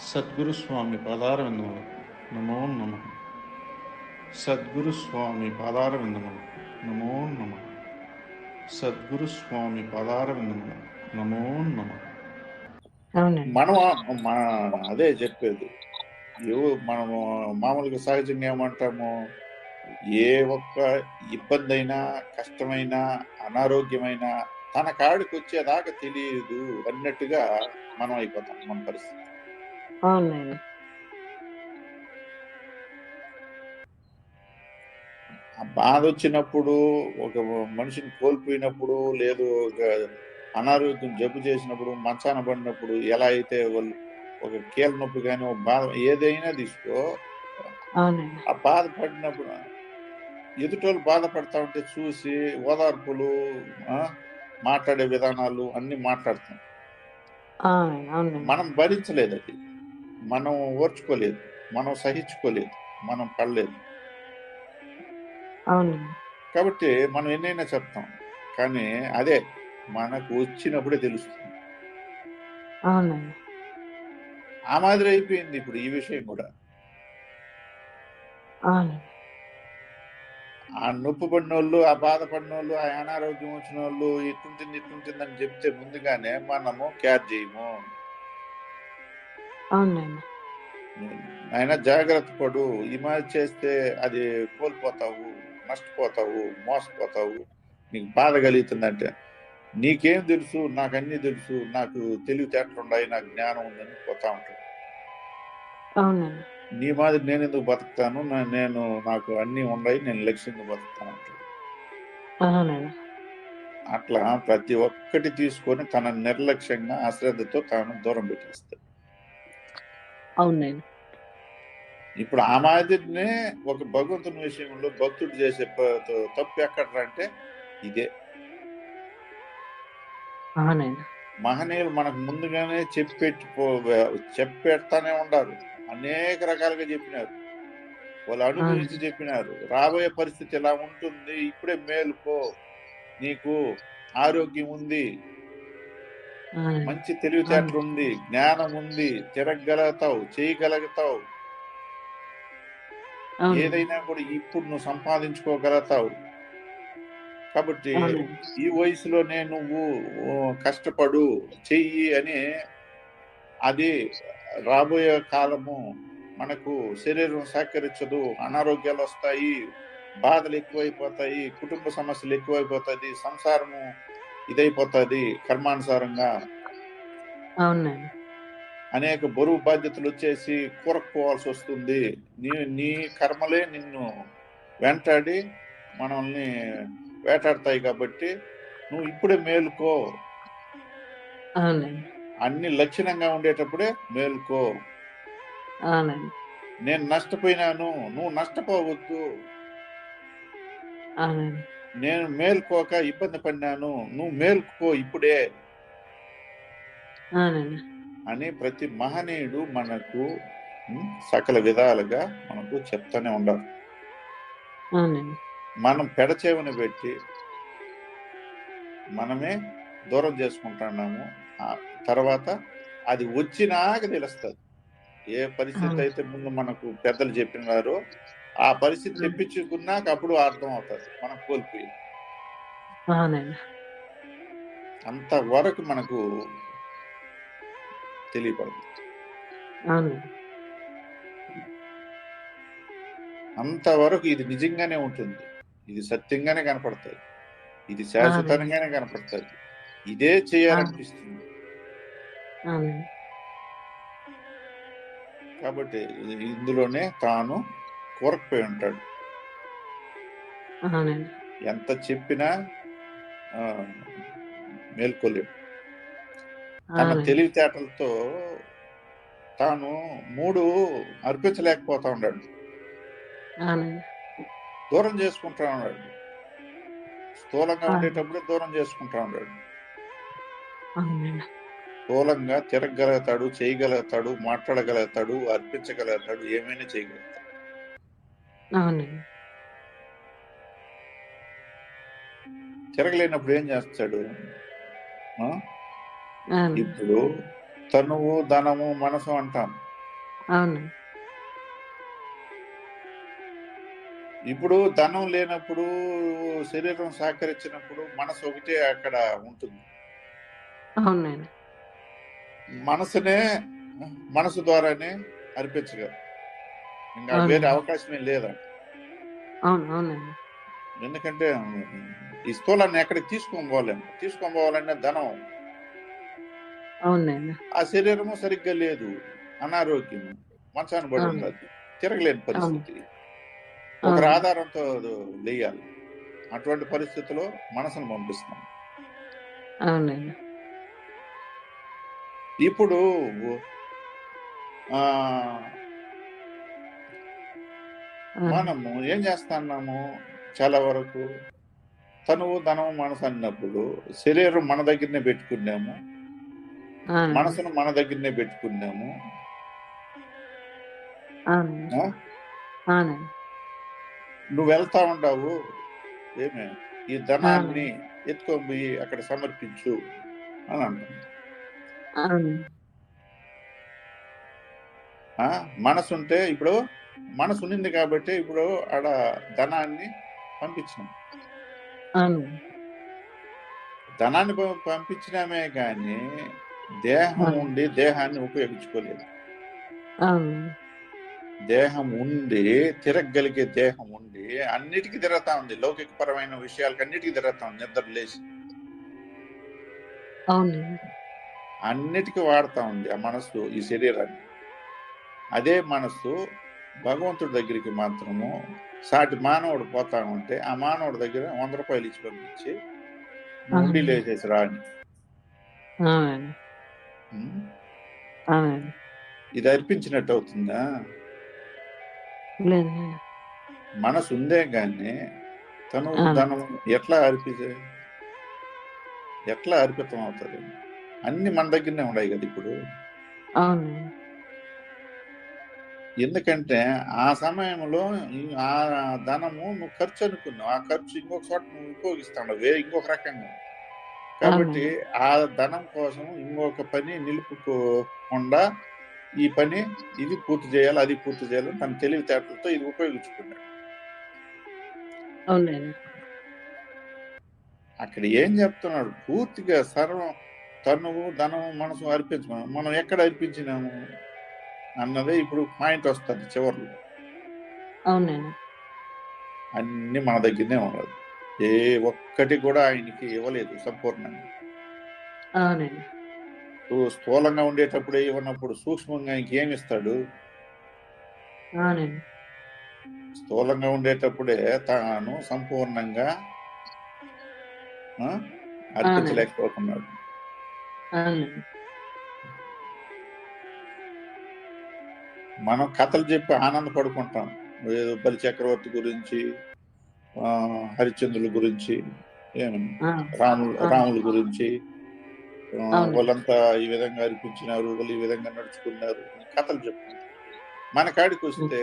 సద్గురు స్వామి పాదార విందములు నమో నమ. సద్గురు స్వామి పాదార విందములు నమో నమ. సద్గురు స్వామి పాదార విందములు నమో. నమ మనం మన అదే చెప్పేది. మనము మామూలుగా సహజంగా ఏమంటాము ఏ ఒక్క ఇబ్బంది అయినా కష్టమైనా అనారోగ్యమైనా తన కాడికి వచ్చేదాకా తెలియదు అన్నట్టుగా మనం అయిపోతాం మన పరిస్థితి. ఆ బాధ వచ్చినప్పుడు ఒక మనిషిని కోల్పోయినప్పుడు లేదు ఒక అనారోగ్యం జబ్బు చేసినప్పుడు మంచాన పడినప్పుడు ఎలా అయితే వాళ్ళు ఒక కీళ్ళ నొప్పి కానీ ఒక బాధ ఏదైనా తీసుకో. ఆ బాధపడినప్పుడు ఎదుటోళ్ళు బాధపడతా ఉంటే చూసి ఓదార్పులు మాట్లాడే విధానాలు అన్ని మాట్లాడతాం. మనం భరించలేదు అది. మనం ఓర్చుకోలేదు మనం సహించుకోలేదు మనం పడలేదు. కాబట్టి మనం ఎన్నైనా చెప్తాం. కానీ అదే మనకు వచ్చినప్పుడే తెలుస్తుంది. ఆ మాదిరి అయిపోయింది ఇప్పుడు ఈ విషయం కూడా. ఆ నొప్పి పడిన వాళ్ళు ఆ బాధపడిన వాళ్ళు ఆ అనారోగ్యం వచ్చిన వాళ్ళు ఇట్టుంటుంది ఇట్టుంటుంది అని చెప్తే ముందుగానే మనము క్యార్ చేయము. ఆయన జాగ్రత్త పడు. ఈ మాదిరి చేస్తే అది కోల్పోతావు నష్టపోతావు మోసపోతావు. నీకు బాధ కలుగుతుందంటే నీకేం తెలుసు నాకు అన్ని తెలుసు నాకు తెలివితేటలు ఉన్నాయి నాకు జ్ఞానం ఉందని పోతా ఉంటాడు నీ మాదిరి నేను ఎందుకు బతుకుతాను? నేను నాకు అన్ని ఉన్నాయి నేను లక్ష్యంగా బతుకుతాను అంటాడు అట్లా ప్రతి ఒక్కటి తీసుకొని తన నిర్లక్ష్యంగా అశ్రద్ధతో తాను దూరం పెట్టేస్తాడు. అవునండి. ఇప్పుడు ఆ మాదిరినే ఒక భగవంతుని విషయంలో భక్తుడు చేసే తప్పు ఎక్కడ అంటే ఇదే మహనీయులు మనకు ముందుగానే చెప్పెట్టి పో- చెప్పెడతానే ఉండారు. అనేక రకాలుగా చెప్పినారు. వాళ్ళు అనుభవించి చెప్పినారు. రాబోయే పరిస్థితి ఎలా ఉంటుంది. ఇప్పుడే మేలుకో. నీకు ఆరోగ్యం ఉంది. మంచి తెలివితేటలు ఉంది జ్ఞానం ఉంది తిరగలుగుతావు చేయగలుగుతావు. ఏదైనా కూడా ఇప్పుడు నువ్వు సంపాదించుకోగలుగుతావు. కాబట్టి ఈ వయసులోనే నువ్వు కష్టపడు చెయ్యి అని అది రాబోయే కాలము మనకు శరీరం సహకరించదు అనారోగ్యాలు వస్తాయి బాధలు ఎక్కువైపోతాయి కుటుంబ సమస్యలు ఎక్కువైపోతుంది సంసారము ఇదైపోతుంది కర్మానుసారంగా. అవునండి. అనేక బరువు బాధ్యతలు వచ్చేసి కూరకపోవాల్సి వస్తుంది నీ నీ కర్మలే నిన్ను వెంటాడి మనల్ని వేటాడతాయి కాబట్టి నువ్వు ఇప్పుడే మేలుకో. అన్ని లక్షణంగా ఉండేటప్పుడే మేలుకో. నేను నష్టపోయినాను నువ్వు నష్టపోవద్దు. నేను మేల్కోక ఇబ్బంది పడినాను నువ్వు మేల్కో ఇప్పుడే. అని ప్రతి మహనీయుడు మనకు సకల విధాలుగా మనకు చెప్తానే ఉండాలి. మనం పెడచేవని పెట్టి మనమే దూరం చేసుకుంటున్నాము. తర్వాత అది వచ్చినాక తెలుస్తుంది. ఏ పరిస్థితి. అయితే ముందు మనకు పెద్దలు చెప్పినారో ఆ పరిస్థితి తెప్పించుకున్నాక అప్పుడు అర్థం అవుతుంది మనం కోల్పోయి. అవునండి. అంతవరకు మనకు తెలియపడదు. అంతవరకు ఇది నిజంగానే ఉంటుంది. ఇది సత్యంగానే కనపడుతుంది. ఇది శాశ్వతంగానే కనపడుతుంది. ఇదే చేయాలనిపిస్తుంది. కాబట్టి ఇందులోనే తాను కోరకపోయి ఉంటాడు. ఎంత చెప్పినా మేల్కోలేడు. తన తెలివితేటలతో తాను మూడు అర్పించలేకపోతా ఉన్నాడు. దూరం చేసుకుంటా ఉన్నాడు. స్థూలంగా. ఉండేటప్పుడే దూరం చేసుకుంటా ఉన్నాడు. స్థూలంగా తిరగగలుగుతాడు చేయగలుగుతాడు మాట్లాడగలుగుతాడు అర్పించగలుగుతాడు ఏమైనా చేయగలుగుతాడు. అవునండి తిరగలేనప్పుడు ఏం చేస్తాడు? ఇప్పుడు తనువు ధనము మనసు అంటాం. అవునండి ఇప్పుడు ధనం లేనప్పుడు శరీరం సహకరించినప్పుడు మనసు ఒకటే అక్కడ ఉంటుంది. అవునండి మనసునే మనసు ద్వారానే అర్పించగలరు ఇంకా. వేరే అవకాశమే లేదా అవును అవునండి. ఎందుకంటే ఈ స్థూలాన్ని ఎక్కడికి తీసుకొని పోలేము తీసుకొని పోవాలంటే ధనం. అవునండి. ఆ శరీరము సరిగ్గా లేదు. అనారోగ్యం. మంచాన్ని పడి అవును. ఉన్నది. తిరగలేని పరిస్థితి. ఒకరి ఆధారంతో లేయాలి. అటువంటి పరిస్థితిలో మనసును పంపిస్తాం. అవునండి. ఇప్పుడు. మనము ఏం చేస్తున్నాము? చాలా వరకు తనువు ధనం మనసు అన్నప్పుడు శరీరం మన దగ్గరనే పెట్టుకున్నాము. మనసును మన దగ్గరనే పెట్టుకున్నాము. నువ్వు వెళ్తా ఉండవు. ఏమే? ఈ ధనాన్ని ఎత్తుకొని పోయి అక్కడ సమర్పించు అని అంటుంది. అవునండి ఆ? మనసు ఉంటే ఇప్పుడు మనసు ఉన్నింది కాబట్టి ఇప్పుడు ఆడ ధనాన్ని పంపించాం అవునండి ధనాన్ని పంపించినామే కానీ దేహం. ఉండి దేహాన్ని ఉపయోగించుకోలేదు. దేహం ఉండి తిరగగలిగే దేహం ఉండి అన్నిటికీ తిరుగుతా ఉంది. లౌకిక పరమైన విషయాలకు అన్నిటికీ తిరుగుతా ఉంది. నిద్ర లేచి. అన్నిటికీ వాడుతా ఉంది ఆ మనస్సు ఈ శరీరాన్ని. అదే మనస్సు భగవంతుడి దగ్గరికి మాత్రము సాటి మానవుడు పోతా ఉంటే ఆ మానవుడి దగ్గర వంద రూపాయలు ఇచ్చి పంపించి ఉండి లేచేసి రాని ఇది అర్పించినట్టు అవుతుందా? మనసు ఉందే గాని తను. ధనం ఎట్లా అర్పితే? ఎట్లా అర్పితం అవుతుంది అన్ని మన దగ్గరనే ఉన్నాయి కదా ఇప్పుడు. ఎందుకంటే ఆ సమయంలో ఆ ధనము నువ్వు ఖర్చు అనుకున్నావు. ఆ ఖర్చు ఇంకొక చోట నువ్వు ఉపయోగిస్తాడు వే ఇంకొక రకంగా. కాబట్టి ఆ ధనం కోసం ఇంకొక పని నిలుపుకోకుండా ఈ పని ఇది పూర్తి చేయాలి అది పూర్తి చేయాలి తన తెలివితేటలతో ఇది ఉపయోగించుకున్నాడు అక్కడ ఏం చెప్తున్నాడు? పూర్తిగా సర్వం తనువు ధనము మనసు అర్పించమని. మనం ఎక్కడ అర్పించినాము? అన్నదే ఇప్పుడు పాయింట్ వస్తుంది చివరిలో. అవునండి. అన్ని మన దగ్గరనే ఉన్నది ఏ ఒక్కటి కూడా ఆయనకి ఇవ్వలేదు సంపూర్ణంగా. అవునండి. స్థూలంగా ఉండేటప్పుడే ఇవ్వనప్పుడు సూక్ష్మంగా ఇంకేమి ఇస్తాడు? స్థూలంగా ఉండేటప్పుడే తాను సంపూర్ణంగా అర్పించలేకపోతున్నాడు. మనం కథలు చెప్పి ఆనందపడుకుంటాం ఏదో బలి చక్రవర్తి గురించి ఆ, హరిశ్చంద్రుల గురించి రాములు. రాముల గురించి. వాళ్ళంతా ఈ విధంగా అర్పించినారు వాళ్ళు ఈ విధంగా నడుచుకున్నారు కథలు చెప్తాం మన కాడికి వస్తే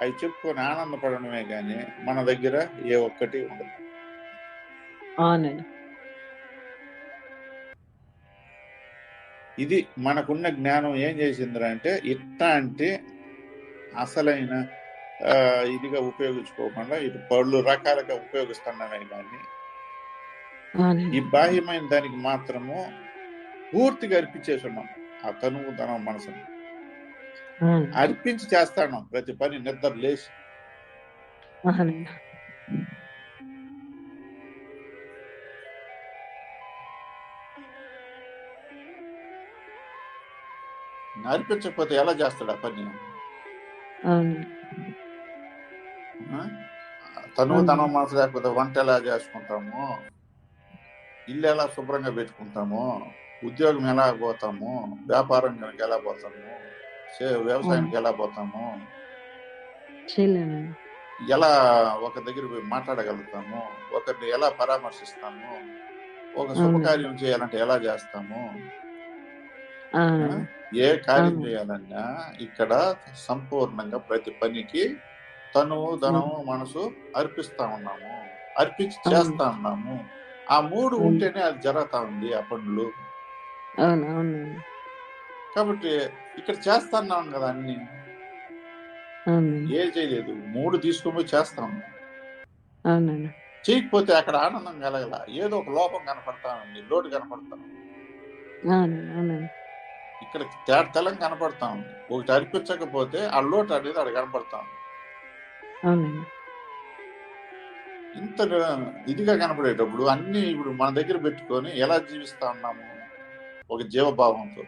అవి చెప్పుకొని ఆనందపడడమే కానీ మన దగ్గర ఏ ఒక్కటి ఉండదు ఇది మనకున్న జ్ఞానం ఏం చేసిందిరా అంటే ఇట్లాంటి అసలైన ఇదిగా ఉపయోగించుకోకుండా ఇది పళ్ళు రకాలుగా ఉపయోగిస్తున్నామే కానీ ఈ బాహ్యమైన దానికి మాత్రము పూర్తిగా అర్పించేసి ఉన్నాం. ఆ తనువు ధనం మనసును. అర్పించి చేస్తాను ప్రతి పని నిద్ర లేచి. అర్పించకపోతే ఎలా చేస్తాడు ఆ పని? తనువు ధనం మనసు లేకపోతే వంట ఎలా చేసుకుంటాము? ఇల్లు ఎలా శుభ్రంగా పెట్టుకుంటాము? ఉద్యోగం ఎలా పోతాము? వ్యాపారం కనుక ఎలా పోతాము? వ్యవసాయానికి ఎలా పోతాము? ఎలా ఒక దగ్గర పోయి మాట్లాడగలుగుతాము? ఒకరిని ఎలా పరామర్శిస్తాము? ఒక శుభకార్యం చేయాలంటే ఎలా చేస్తాము? ఏ కార్యం. చేయాలన్నా ఇక్కడ సంపూర్ణంగా ప్రతి పనికి తను ధనము మనసు అర్పిస్తా ఉన్నాము. అర్పించి. చేస్తా ఉన్నాము. ఆ మూడు. ఉంటేనే అది జరుగుతా ఉంది ఆ పనులు. కాబట్టి ఇక్కడ చేస్తున్నాం కదా అన్ని. ఏ చేయలేదు. మూడు తీసుకొని అవునండి. చేయకపోతే అక్కడ ఆనందం కలగల. ఏదో ఒక లోపం కనపడతా ఉంది లోటు కనపడతా ఇక్కడ తేట తెల్లం కనపడతా ఉంది. ఒకటి అర్పించకపోతే ఆ లోటు అనేది అక్కడ కనపడతా ఉంది. ఇంత ఇదిగా కనపడేటప్పుడు అన్ని ఇప్పుడు మన దగ్గర పెట్టుకొని ఎలా జీవిస్తా ఉన్నాము? ఒక జీవభావంతో.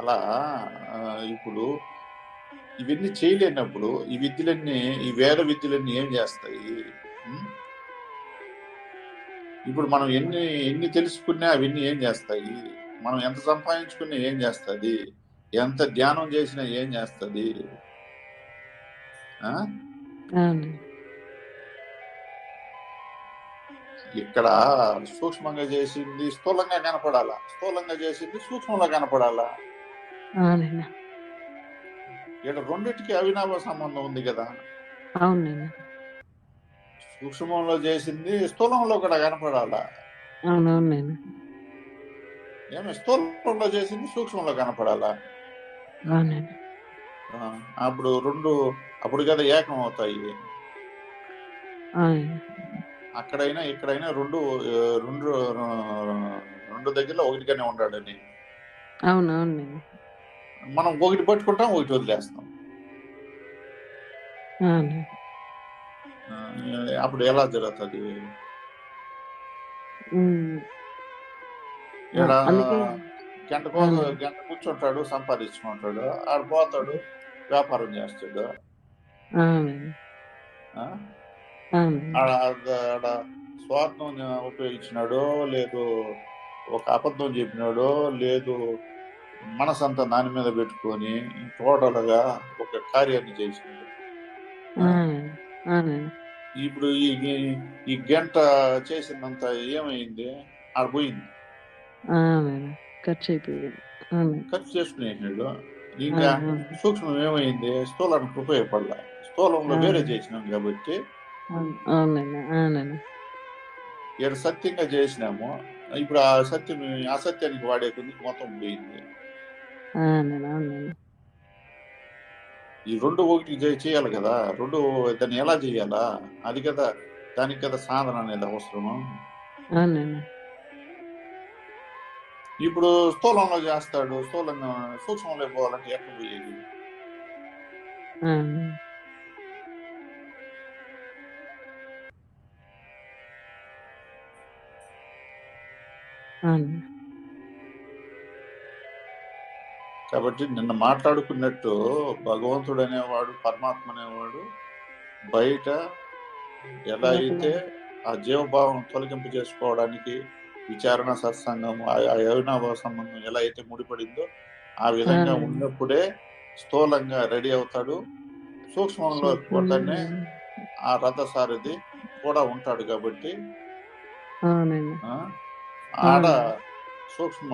అలా ఇప్పుడు ఇవన్నీ చేయలేనప్పుడు ఈ విద్యలన్నీ ఈ వేద విద్యలన్నీ ఏం చేస్తాయి? ఇప్పుడు మనం ఎన్ని ఎన్ని తెలుసుకున్నా అవన్నీ ఏం చేస్తాయి? మనం ఎంత సంపాదించుకున్నా ఏం చేస్తుంది? ఎంత ధ్యానం చేసినా ఏం చేస్తుంది? ఇక్కడ సూక్ష్మంగా చేసింది స్థూలంగా కనపడాలా? స్థూలంగా చేసింది సూక్ష్మంగా కనపడాలా? ఇక్కడ రెండింటికి అవినాభ సంబంధం ఉంది కదా? అవునండి సూక్ష్మంలో చేసింది స్థూలంలో కూడా కనపడాలా? అవునవునండి ఏమి స్థూలంలో చేసింది సూక్ష్మంలో కనపడాలా? అప్పుడు రెండు అప్పుడు కదా ఏకం అవుతాయి అక్కడైనా ఇక్కడైనా రెండు రెండు రెండు దగ్గర ఒకటిగానే ఉండాలని అవునవునండి మనం ఒకటి పట్టుకుంటాం ఒకటి వదిలేస్తాం. అప్పుడు ఎలా జరుగుతుంది? అందుకే గంట. గంట కూర్చుంటాడు సంపాదించుకుంటాడు ఆడ పోతాడు వ్యాపారం చేస్తాడు. ఆడ స్వార్థం ఉపయోగించినాడో లేదు ఒక అబద్ధం చెప్పినాడో లేదు మనసంతా దాని మీద పెట్టుకొని టోటల్గా ఒక కార్యాన్ని చేసినాడు ఇప్పుడు ఈ ఈ- గంట చేసిందంత ఏమైంది? ఆడ పోయింది. అవునండి ఖర్చు అయిపోయింది. ఖర్చు చేసుకునేసినాడు ఇంకా. సూక్ష్మం ఏమైంది? స్థూలానికి ఉపయోగపడాల. స్థూలంలో. వేరే చేసినాం కాబట్టి ఇక్కడ సత్యంగా చేసినాము. ఇప్పుడు ఆ సత్యం అసత్యానికి వాడే కొద్ది మొత్తం పోయింది. ఈ రెండు ఒకటి చేయాలి కదా. రెండు దాన్ని ఎలా చేయాలా? అది కదా దానికి కదా సాధన అనేది అవసరము. ఇప్పుడు స్థూలంలో చేస్తాడు. స్థూలంగా సూక్ష్మంలో పోవాలంటే ఎక్కడ పోయేది? అవునండి. కాబట్టి నిన్న మాట్లాడుకున్నట్టు భగవంతుడు అనేవాడు పరమాత్మ అనేవాడు బయట ఎలా అయితే ఆ జీవభావం తొలగింపు చేసుకోవడానికి విచారణ సత్సంగం ఆ అవినాభావ సంబంధం ఎలా అయితే ముడిపడిందో ఆ విధంగా. ఉన్నప్పుడే స్థూలంగా రెడీ అవుతాడు సూక్ష్మంలో పోతానే ఆ రథసారథి కూడా ఉంటాడు కాబట్టి ఆడ. సూక్ష్మ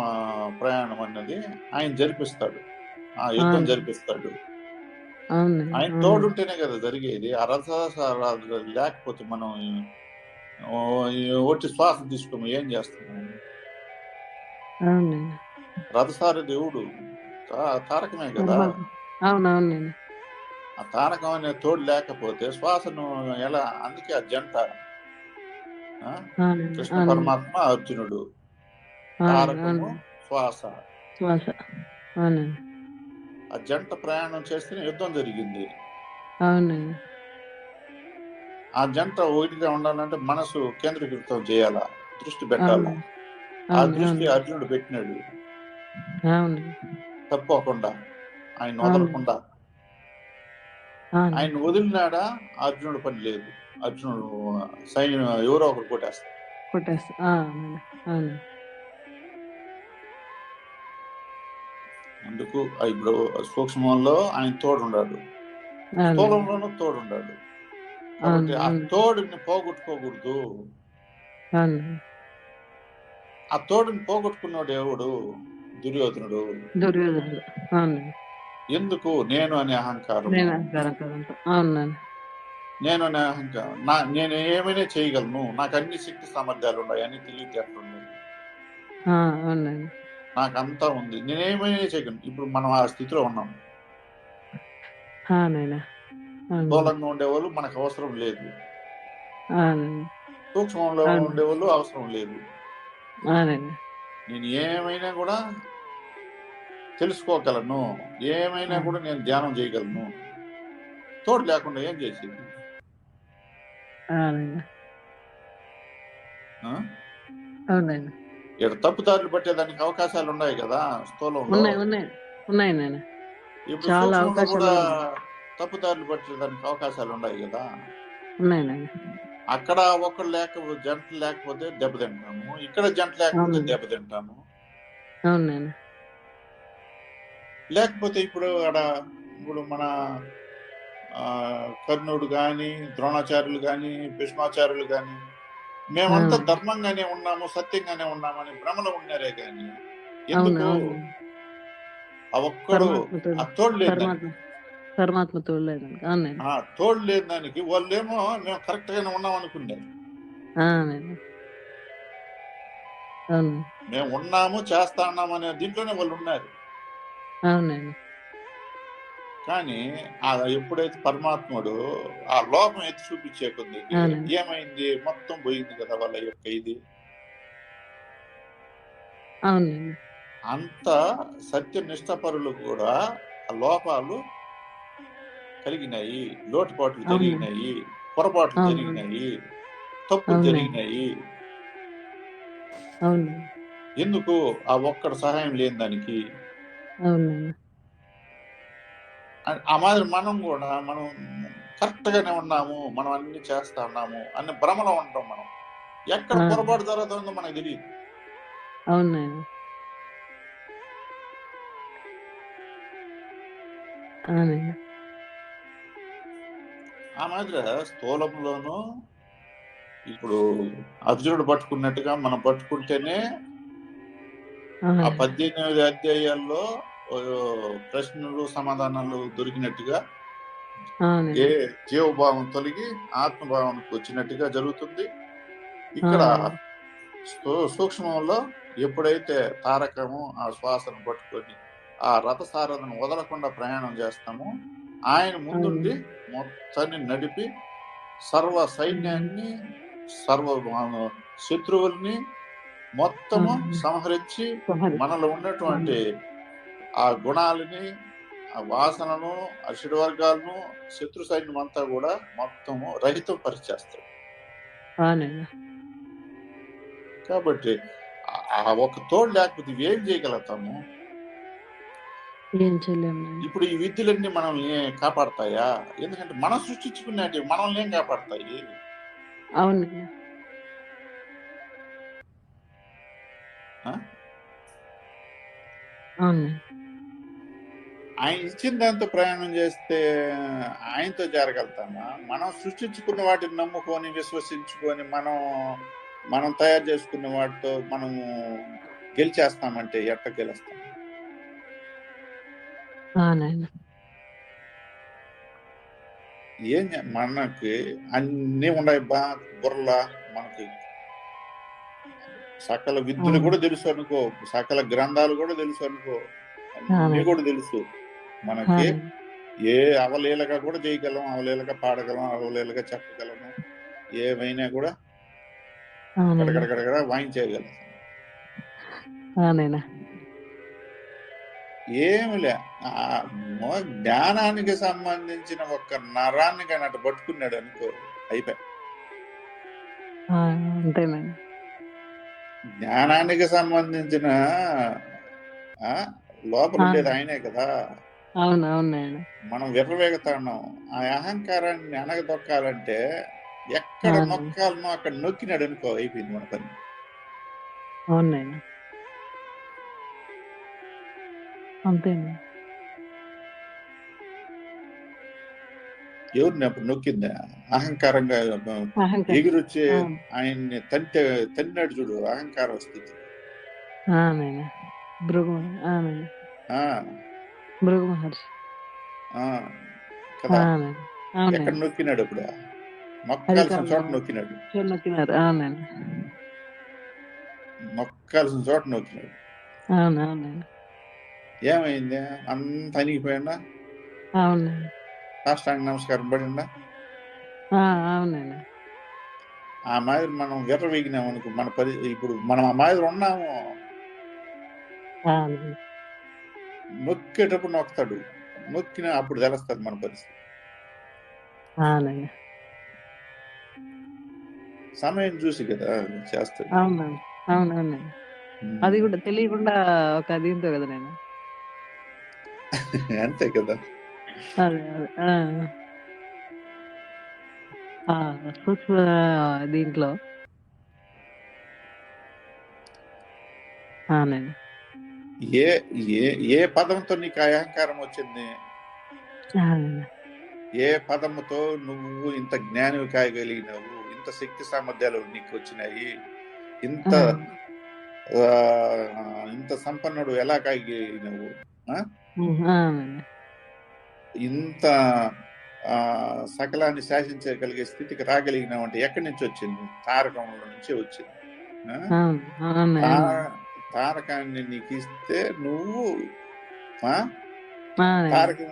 ప్రయాణం అన్నది ఆయన జరిపిస్తాడు. ఆ యుద్ధం. జరిపిస్తాడు. ఆయన. తోడుంటేనే కదా జరిగేది. ఆ రథసారథి లేకపోతే మనం ఒట్టి శ్వాస తీసుకుని ఏం అవునండి రథసారి దేవుడు తారకమే కదా? ఆ తారకం అనే తోడు లేకపోతే శ్వాసను ఎలా? అందుకే ఆ జంట కృష్ణ పరమాత్మ అర్జునుడు. శ్వాస. ఆ జంట ప్రయాణం చేస్తేనే యుద్ధం జరిగింది. అవునండి. ఆ జంట ఒకటిగా ఉండాలంటే మనసు కేంద్రీకృతం చేయాలా? దృష్టి పెట్టాలా. ఆ దృష్టి అర్జునుడు పెట్టినాడు. తప్పకుండా. ఆయన. వదలకుండా. ఆయన వదిలినాడా? అర్జునుడు పని లేదు. అర్జునుడు సైన్యం ఎవరో ఒకరు కొట్టేస్తారు. కొట్టేస్తా అందుకు ఇప్పుడు సూక్ష్మంలో ఆయన తోడుండాడు. స్థూలంలోనూ తోడుండాడు. కాబట్టి ఆ. తోడుని పోగొట్టుకోకూడదు. ఆ తోడుని పోగొట్టుకున్నాడు ఎవడు దుర్యోధనుడు. దుర్యోధనుడు. ఎందుకు? నేను అనే అహంకారం. నేను అనే అహంకారం. నా నేను ఏమైనా చేయగలను? నాకు అన్ని శక్తి సామర్థ్యాలు ఉన్నాయి. అన్ని తెలివితేటలు ఉన్నాయి. ఆ, అవునండి నాకు అంతా ఉంది. నేనేమైనా చేయగలను. ఇప్పుడు మనం ఆ స్థితిలో ఉన్నాం. స్థూలంగా ఉండేవాళ్ళు మనకు అవసరం లేదు. సూక్ష్మంలో. ఉండేవాళ్ళు అవసరం లేదు. నేను ఏమైనా కూడా తెలుసుకోగలను. ఏమైనా. కూడా నేను ధ్యానం చేయగలను. తోడు లేకుండా ఏం చేసేది? అవునండి ఇక్కడ తప్పుదారులు పట్టేదానికి అవకాశాలు ఉన్నాయి కదా స్థూలంలో. ఉన్నాయి ఉన్నాయి. ఉన్నాయి ఇప్పుడు చాలా అవకాశాలు. తప్పుదారులు పట్టేదానికి అవకాశాలు ఉన్నాయి కదా. ఉన్నాయి అక్కడ ఒకరు లేక జంట లేకపోతే దెబ్బతింటాము ఇక్కడ జంట లేకపోతే. దెబ్బతింటాము అవును లేకపోతే ఇప్పుడు ఆడ ఇప్పుడు మన కర్ణుడు కానీ ద్రోణాచార్యులు కానీ భీష్మాచార్యులు కానీ మేమంతా. ధర్మంగానే ఉన్నాము సత్యంగానే ఉన్నామని భ్రమలో ఉన్నారే కానీ ఎందుకు? ఆ ఒక్కడు ఆ తోడు లేదు పరమాత్మ నాయన ఆ తోడు లేని దానికి వాళ్ళేమో మేము కరెక్ట్ గానే ఉన్నాం అనుకున్నారు అవును. మేము ఉన్నాము చేస్తా ఉన్నాము అనే దీంట్లోనే వాళ్ళు ఉన్నారు. అవును నాయన కానీ ఆ ఎప్పుడైతే పరమాత్ముడు ఆ లోపం ఎత్తి చూపించే కొద్ది. ఏమైంది? మొత్తం పోయింది కదా వాళ్ళ యొక్క ఇది. అంత సత్య నిష్ఠపరులు కూడా ఆ లోపాలు కలిగినాయి. లోటుపాట్లు. జరిగినాయి. పొరపాట్లు. జరిగినాయి. తప్పులు. జరిగినాయి. ఎందుకు? ఆ ఒక్కడు సహాయం లేని దానికి. ఆ- మాదిరి మనం కూడా మనం కరెక్ట్ గానే ఉన్నాము మనం అన్ని చేస్తా ఉన్నాము అన్ని భ్రమలో ఉంటాం మనం. ఎక్కడ. పొరపాటు జరుగుతుందో మనకు తెలియదు అవును నాయన అవును నాయన ఆ మాదిరి స్థూలంలోనూ ఇప్పుడు అర్జునుడు పట్టుకున్నట్టుగా మనం పట్టుకుంటేనే ఆ పద్దెనిమిది అధ్యాయాల్లో ప్రశ్నలు సమాధానాలు దొరికినట్టుగా ఏ జీవభావం తొలగి ఆత్మభావానికి వచ్చినట్టుగా జరుగుతుంది ఇక్కడ సూక్ష్మంలో ఎప్పుడైతే తారకము ఆ శ్వాసను పట్టుకొని ఆ రథ సారథను వదలకుండా ప్రయాణం చేస్తామో ఆయన ముందుండి మొత్తాన్ని నడిపి సర్వ సైన్యాన్ని సర్వ శత్రువుల్ని మొత్తము. సంహరించి. మనలో ఉన్నటువంటి ఆ గుణాలని ఆ వాసనను ఆ షడ్ వర్గాలను శత్రు సైన్యం అంతా కూడా మొత్తము రహితం పరిచేస్తాడు కాబట్టి ఆ- ఒక తోడు లేకపోతే చేయగలుగుతాము? ఏం నాయన ఇప్పుడు ఈ విద్యలన్నీ మనల్ని కాపాడతాయా? ఎందుకంటే మనం సృష్టించుకున్నట్టు మనల్ని ఏం కాపాడతాయి? అవును? అవును. ఆయన ఇచ్చిన దాంతో ప్రయాణం చేస్తే ఆయనతో జరగలుగుతామా? మనం సృష్టించుకున్న వాటిని నమ్ముకొని విశ్వసించుకొని మనం మనం తయారు చేసుకున్న వాటితో మనము గెలిచేస్తామంటే ఎట్ట గెలుస్తాం? ఏం మనకి అన్ని ఉన్నాయి బా బుర్రల మనకి. సకల విద్యలు. కూడా తెలుసు అనుకో సకల గ్రంథాలు కూడా తెలుసు అనుకో అన్ని. కూడా తెలుసు. మనకి ఏ అవలీలగా కూడా చేయగలం అవలీలగా పాడగలం అవలీలగా చెప్పగలము ఏమైనా కూడా గడగడగడగడ వాయించేయగలం ఏమిలే జ్ఞానానికి సంబంధించిన ఒక్క నరాన్ని కానీ అటు పట్టుకున్నాడు అనుకో అయిపోయి. జ్ఞానానికి సంబంధించిన ఆ లోపల. ఉండేది ఆయనే కదా. అవును అవును నాయన. మనం విర్రవేగుతా ఉన్నాం ఆ అహంకారాన్ని అనగదొక్కాలంటే ఎక్కడ. నొక్కాలనో అక్కడ నొక్కినాడు అనుకో అయిపోయింది మన పని. అవును నాయన. అంతేనా? ఎవరిని అప్పుడు నొక్కిందా? అహంకారంగా అహంకారం. ఎగిరొచ్చి. ఆయన్ని తంటే తన్నాడు చూడు అహంకారం స్థితి. భృగు భృగు మహర్షి కదా ఎక్కడ నొక్కినాడు అప్పుడు నొక్కాల్సిన అది చోట. నొక్కినాడు. నొక్కినారు. నొక్కాల్సిన చోట నొక్కినాడు. ఏమైంది? అంత అవును. నాయన సాష్టాంగ నమస్కారం పడిందా? ఆ, అవును. నాయన ఆ మాదిరి మనం విర్రవీగినాం అనుకో మన పరి ఇప్పుడు మనం ఆ మాదిరి ఉన్నాము. నొక్కేటప్పుడు నొక్కుతాడు. నొక్కిన అప్పుడు తెలుస్తుంది మన పరిస్థితి. సమయం చూసి కదా చేస్తాడు అవును నాయన అవును అవును నాయన అది కూడా తెలియకుండా ఒక దీంతో కదా నేను. అంతే కదా. సూక్ష్మ దీంట్లో. నాయన ఏ ఏ ఏ పదంతో నీకు అహంకారం వచ్చింది? ఏ పదముతో నువ్వు ఇంత జ్ఞానం కాయగలిగినావు ఇంత శక్తి సామర్థ్యాలు నీకు వచ్చినాయి? ఇంత ఇంత సంపన్నుడు ఎలా కాయగలిగినావు ఇంత ఆ, సకలాన్ని శాసించగలిగే స్థితికి రాగలిగినావు అంటే ఎక్కడి నుంచి వచ్చింది? తారకంలో నుంచి వచ్చింది. తారకాన్ని నీకు ఇస్తే నువ్వు తారకం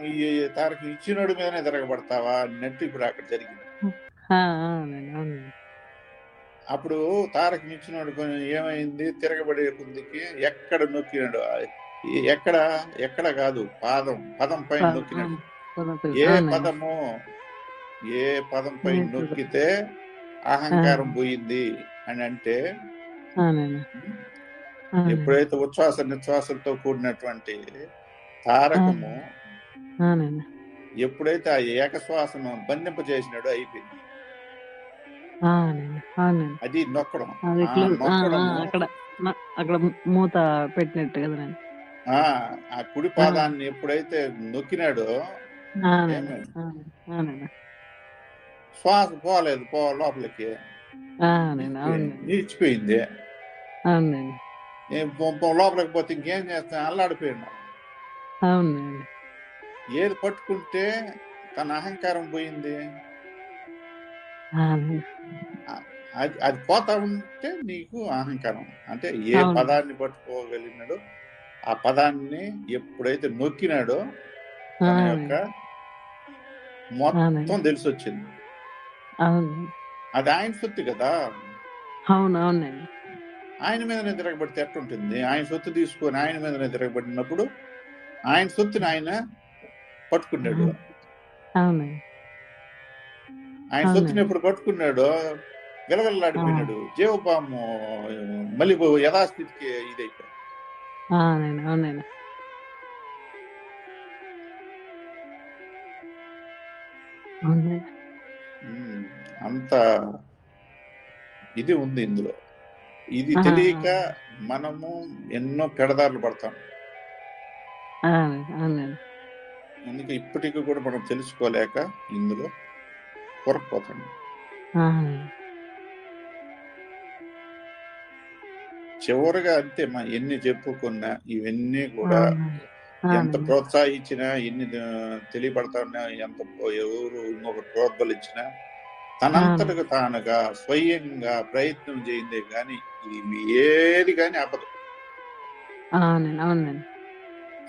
తారకం ఇచ్చినోడి మీదనే తిరగబడతావా అన్నట్టు ఇప్పుడు అక్కడ జరిగింది. అప్పుడు తారకం ఇచ్చినోడు ఏమైంది తిరగబడే కొద్దికి ఎక్కడ నొక్కినాడు ఎక్కడ ఎక్కడ కాదు పాదం పదం పైన నొక్కినాడు. ఏ. పదము ఏ పదం పైన? నొక్కితే అహంకారం పోయింది అని అంటే. ఎప్పుడైతే ఉచ్ఛ్వాస నిశ్వాసంతో కూడినటువంటి తారకము. ఎప్పుడైతే ఆ ఏకశ్వాసను అయిపోయింది నాయన. ఆ, నాయన. అది నొక్కడం అక్కడ మూత పెట్టినట్టు కదా. ఆ ఆ కుడి పాదాన్ని ఎప్పుడైతే నొక్కినాడో. శ్వాస పోలేదు పో లోపలికి. నిలిచిపోయింది లోపలికి పోతే ఇంకేం చేస్తాను అల్లాడిపోయినా అవును నాయన. ఏది పట్టుకుంటే తన అహంకారం పోయింది. అది అది పోతా ఉంటే నీకు అహంకారం అంటే ఏ. పదాన్ని పట్టుకోగలిగినాడో ఆ పదాన్ని ఎప్పుడైతే నొక్కినాడో తన యొక్క. మొత్తం. తెలిసి వచ్చింది. అది ఆయన సొత్తు కదా అవును అవును నాయన. ఆయన మీదనే తిరగబడితే ఎట్టుంటుంది? ఆయన సొత్తు తీసుకొని ఆయన మీదనే తిరగబడినప్పుడు ఆయన సొత్తుని ఆయన పట్టుకున్నాడు. ఆయన. సొత్తుని ఎప్పుడు పట్టుకున్నాడో విలవిల్లాడిపోయినాడు జీవపాము మళ్ళీ యథాస్థితికి ఇదైపోయాడు. అంత ఇది ఉంది ఇందులో. ఇది. తెలియక మనము ఎన్నో పెడదారులు పడతాం. అందుకే ఇప్పటికీ కూడా మనం తెలుసుకోలేక ఇందులో కొరకపోతాం. చివరిగా అంతే మా ఎన్ని చెప్పుకున్నా ఇవన్నీ కూడా ఎంత. ప్రోత్సహించినా ఎన్ని తెలియబడతా ఉన్నా ఎంత ఎవరు ఇంకొక ప్రోద్బలిచ్చినా తనంతటకు తానుగా స్వయంగా ప్రయత్నం చేయిందే గాని ఏది కానీ అవ్వదు ఆ, నాయన. అవును నాయన.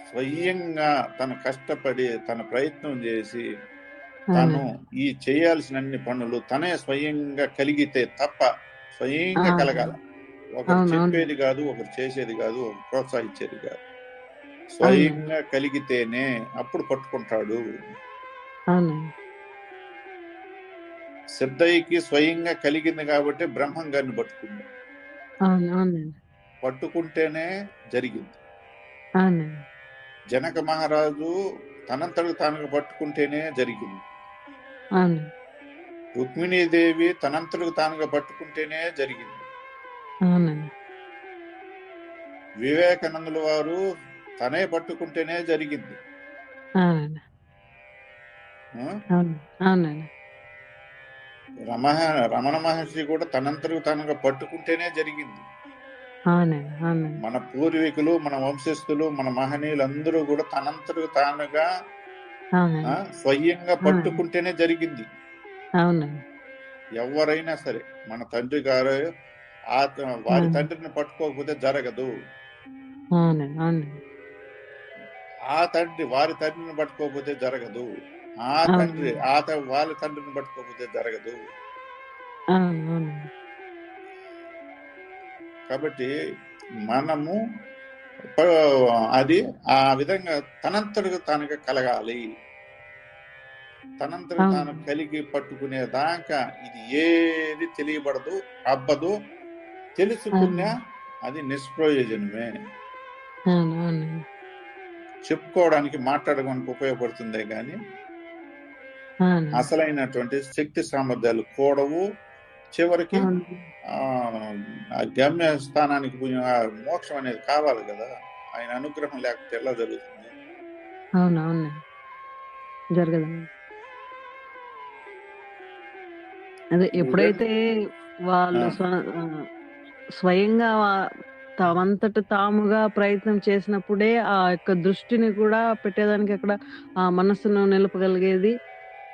స్వయంగా తను కష్టపడి తన ప్రయత్నం చేసి తను. ఈ చేయాల్సిన అన్ని పనులు తనే స్వయంగా కలిగితే తప్ప స్వయంగా. కలగాల ఒకరు. చెప్పేది కాదు ఒకరు చేసేది కాదు ఒకరు ప్రోత్సహించేది కాదు స్వయంగా కలిగితేనే అప్పుడు పట్టుకుంటాడు. సిద్ధయ్యకి స్వయంగా కలిగింది కాబట్టి బ్రహ్మం గారిని పట్టుకుంది అవును. పట్టుకుంటేనే జరిగింది. జనక మహారాజు తనంతకు తానుగా పట్టుకుంటేనే జరిగింది. అవును. రుక్మిణీదేవి తనంతలకు తానుగా పట్టుకుంటేనే జరిగింది. అవునండి. వివేకానందుల వారు తనే పట్టుకుంటేనే జరిగింది. అవునండి. ఆ? అవును అవునండి. రమ రమణ మహర్షి కూడా తనంతరకు తానుగా పట్టుకుంటేనే జరిగింది. మన పూర్వీకులు మన వంశస్థులు మన మహనీయులు అందరూ కూడా తనంతరకు తానుగా స్వయంగా పట్టుకుంటేనే జరిగింది. ఎవరైనా సరే మన తండ్రి గారు వారి. తండ్రిని పట్టుకోకపోతే జరగదు. ఆ తండ్రి వారి తండ్రిని పట్టుకోకపోతే జరగదు. ఆ. తండ్రి ఆ వాళ్ళ తండ్రిని పట్టుకోకపోతే జరగదు. కాబట్టి మనము అది ఆ విధంగా తనంతరకు తానుగా కలగాలి. అవును. తాను కలిగి పట్టుకునే దాకా ఇది ఏది తెలియబడదు అబ్బదు. తెలుసుకున్నా అది నిష్ప్రయోజనమే. చెప్పుకోవడానికి మాట్లాడడానికి ఉపయోగపడుతుందే కానీ అసలైనటువంటి శక్తి సామర్థ్యాలు కూడవు. చివరికి ఆ గమ్య స్థానానికి మోక్షం అనేది కావాలి కదా. ఆయన అనుగ్రహం లేకపోతే ఎలా జరుగుతుంది? అవును అవునండి జరగదండి అదే ఎప్పుడైతే వాళ్ళు స్వయంగా తమంతట తాముగా ప్రయత్నం చేసినప్పుడే ఆ యొక్క దృష్టిని కూడా పెట్టేదానికి అక్కడ ఆ మనస్సును నిలపగలిగేది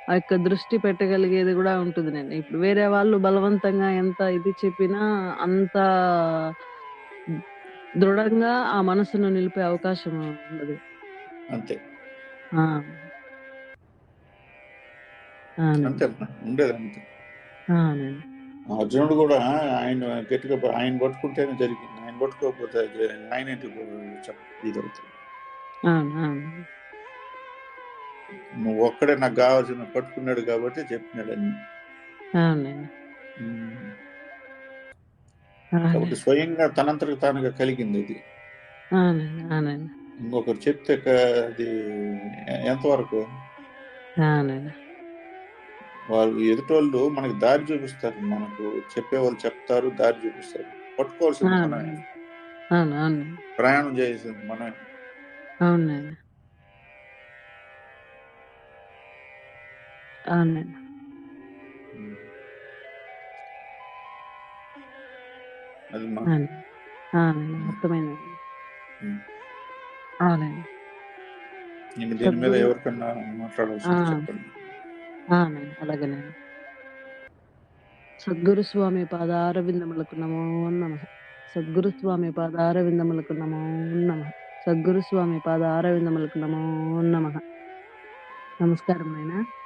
ఆ యొక్క దృష్టి పెట్టగలిగేది కూడా ఉంటుంది నేను. ఇప్పుడు వేరే వాళ్ళు బలవంతంగా ఎంత ఇది చెప్పినా అంత దృఢంగా ఆ మనసును నిలిపే అవకాశం ఉండదు. అంతే. ఉండేది. అర్జునుడు కూడా ఆయన గట్టిగా ఆయన పట్టుకుంటేనే జరిగింది. ఆయన పట్టుకోకపోతే ఆయన ఇంటికి ఇది అవుతుంది. నువ్వు ఒక్కడే నాకు కావాల్సిన పట్టుకున్నాడు కాబట్టి చెప్పినాడు. అవునండి. కాబట్టి స్వయంగా తనంతరకు తానుగా కలిగింది ఇది. ఇంకొకరు చెప్తే అది ఎంతవరకు? వాళ్ళు ఎదుటోళ్ళు మనకి దారి చూపిస్తారు. మనకు చెప్పేవాళ్ళు చెప్తారు దారి చూపిస్తారు. పట్టుకోవాల్సింది మనమే. ప్రయాణం చేయాల్సింది మనమే. అవునండి. అవునండి దీని మీద ఎవరికన్నా అవునండి అలాగేనండి సద్గురు స్వామి పాదార విందములకు నమో నమ. సద్గురు స్వామి పాదార విందములకు నమో నమ. సద్గురు స్వామి పాదార విందములకు నమో నమ. నమస్కారం నాయనా.